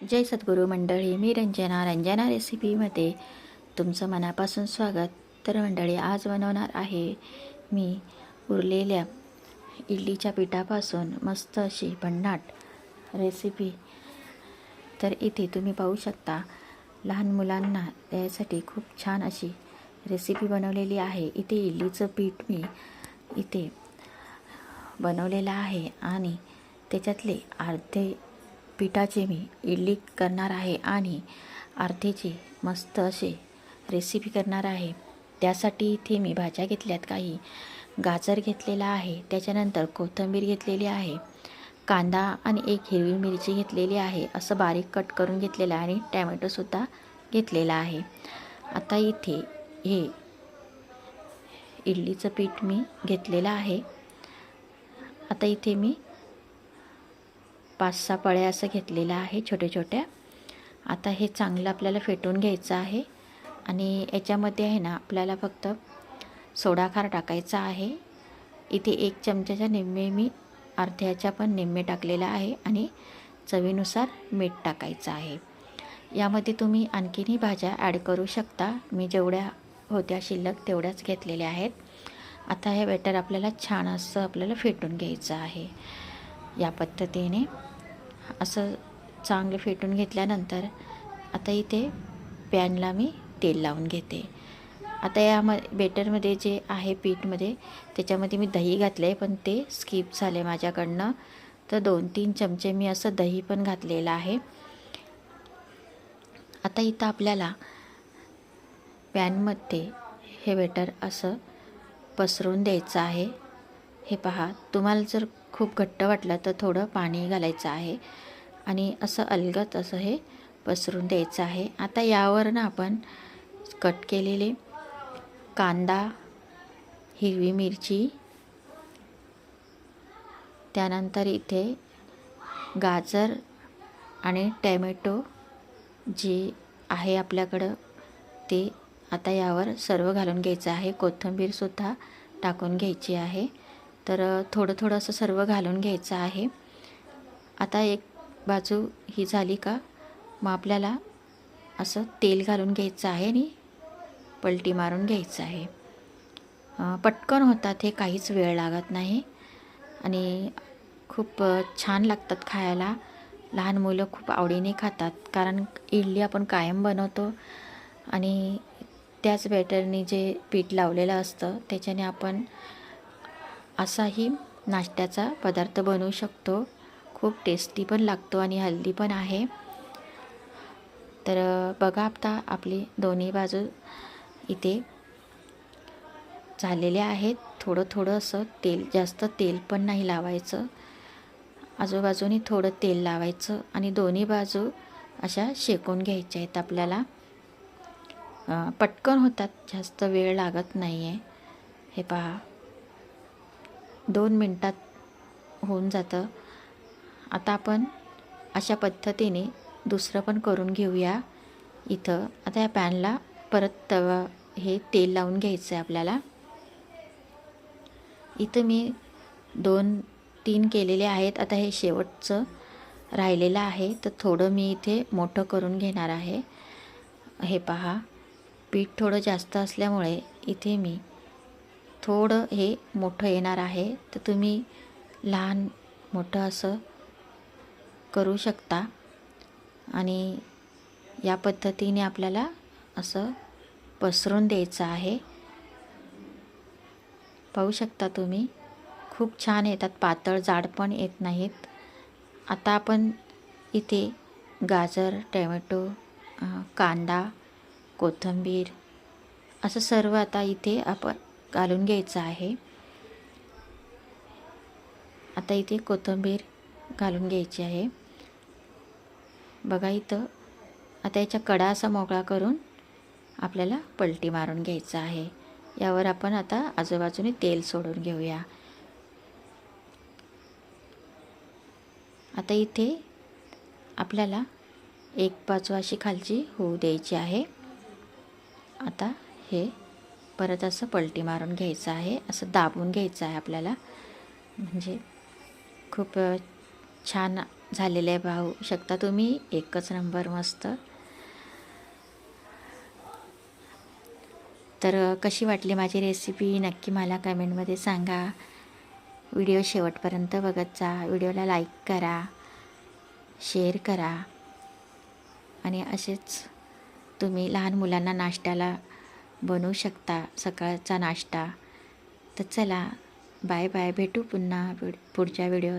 जय सद्गुरू मंडळी मी रंजना. रंजना रेसिपीमध्ये तुमचं मनापासून स्वागत. तर मंडळी आज बनवणार आहे मी उरलेल्या इडलीच्या पिठापासून मस्त अशी भन्नाट रेसिपी. तर इथे तुम्ही पाहू शकता लहान मुलांना द्यायसाठी खूप छान अशी रेसिपी बनवलेली आहे. इथे इडलीचं पीठ मी इथे बनवलेलं आहे आणि त्याच्यातले अर्धे पिठाचे मी इडली करणार आहे आणि अर्धेची मस्त असे रेसिपी करणार आहे. त्यासाठी इथे मी भाज्या घेतल्यात काही. गाजर घेतलेला आहे. त्याच्यानंतर कोथिंबीर घेतलेली आहे. कांदा आणि एक हिरवी मिरची घेतलेली आहे. असं बारीक कट करून घेतलेलं आहे आणि टॅमॅटोसुद्धा घेतलेला आहे. आता इथे हे इडलीचं पीठ मी घेतलेलं आहे. आता इथे मी पाच सहा पळ्या असं घेतलेलं आहे छोट्या छोट्या आता हे चांगलं आपल्याला फेटून घ्यायचं आहे. आणि याच्यामध्ये आहे ना आपल्याला फक्त सोडाखार टाकायचा आहे. इथे एक चमच्याच्या निम्मे मी अर्ध्याच्या पण निम्मे टाकलेला आहे आणि चवीनुसार मीठ टाकायचं आहे. यामध्ये तुम्ही आणखीनही भाज्या ॲड करू शकता. मी जेवढ्या होत्या शिल्लक तेवढ्याच घेतलेल्या आहेत. आता हे बॅटर आपल्याला छान असं आपल्याला फेटून घ्यायचं आहे. या पद्धतीने असं चांगलं फेटून घेतल्यानंतर आता इथे पॅनला मी तेल लावून घेते. आता या म बेटरमध्ये जे आहे पीठमध्ये त्याच्यामध्ये मी दही घातलं आहे पण ते स्किप झाले माझ्याकडनं. तर दोन तीन चमचे मी असं दही पण घातलेलं आहे. आता इथं आपल्याला पॅनमध्ये हे बेटर असं पसरून द्यायचं आहे. हे पहा तुम्हाला जर खूप घट्ट वाटलं तर थोडं पाणी घालायचं आहे आणि असं अलगत असं हे पसरून द्यायचं आहे. आता यावर ना आपण कट केलेले कांदा हिरवी मिरची त्यानंतर इथे गाजर आणि टॅमॅटो जे आहे आपल्याकडं ते आता यावर सर्व घालून घ्यायचं आहे. कोथिंबीरसुद्धा टाकून घ्यायची आहे. तर थोडं थोडं असं सर्व घालून घ्यायचं आहे. आता एक बाजू ही झाली का मग आपल्याला असं तेल घालून घ्यायचं आहे आणि पलटी मारून घ्यायचं आहे. पटकन होतात हे काहीच वेळ लागत नाही आणि खूप छान लागतात खायला. लहान मुलं खूप आवडीने खातात कारण इडली आपण कायम बनवतो आणि त्याच बॅटरने जे पीठ लावलेलं असतं त्याच्याने आपण असाही नाश्त्याचा पदार्थ बनवू शकतो. खूप टेस्टी पण लागतो आणि हल्दी पण आहे. तर बघा आता आपली दोन्ही बाजू इथे झालेले आहेत. थोडं थोडं असं तेल जास्त तेल पण नाही लावायचं. आजूबाजूनी थोडं तेल लावायचं आणि दोन्ही बाजू अशा शेकून घ्यायच्या आहेत आपल्याला. पटकन होतात जास्त वेळ लागत नाही आहे हे पहा. दोन मिनटात होऊन जातं. आता आपण अशा पद्धतीने दुसरं पण करून घेऊया इथं. आता या पॅनला परत तवा हे तेल लावून घ्यायचं आहे आपल्याला. इथं मी दोन तीन केलेले आहेत. आता हे शेवटचं राहिलेलं आहे. तर थोडं मी इथे मोठं करून घेणार आहे. हे पहा. पीठ थोडं जास्त असल्यामुळे इथे मी थोडं हे मोठं येणार आहे. तर तुम्ही लहान मोठं असं करू शकता. आणि या पद्धतीने आपल्याला असं पसरून द्यायचं आहे. पाहू शकता तुम्ही खूप छान येतात. पातळ जाड पण येत नाहीत. आता आपण इथे गाजर टॅमॅटो कांदा कोथिंबीर असं सर्व आता इथे आपण घालून घ्यायचं आहे. आता इथे कोथिंबीर घालून घ्यायची आहे. बघा इथं आता याच्या कडा असा मोकळा करून आपल्याला पलटी मारून घ्यायचं आहे. यावर आपण आता आजूबाजूने तेल सोडून घेऊया. आता इथे आपल्याला एक बाजू अशी खालची होऊ द्यायची आहे. आता हे परत असं पलटी मारून घ्यायचं आहे असं दाबून घ्यायचं आहे आपल्याला. म्हणजे खूप छान झालेलं आहे पाहू शकता तुम्ही? एकच नंबर मस्त. तर कशी वाटली माझी रेसिपी नक्की मला कमेंटमध्ये सांगा. व्हिडिओ शेवटपर्यंत बघत जा. व्हिडिओला लाईक करा. शेअर करा. आणि असेच तुम्ही लहान मुलांना नाश्त्याला बनवू शकता सकाळचा नाश्ता. तर चला बाय बाय. भेटू पुन्हा पुढच्या व्हिडिओत.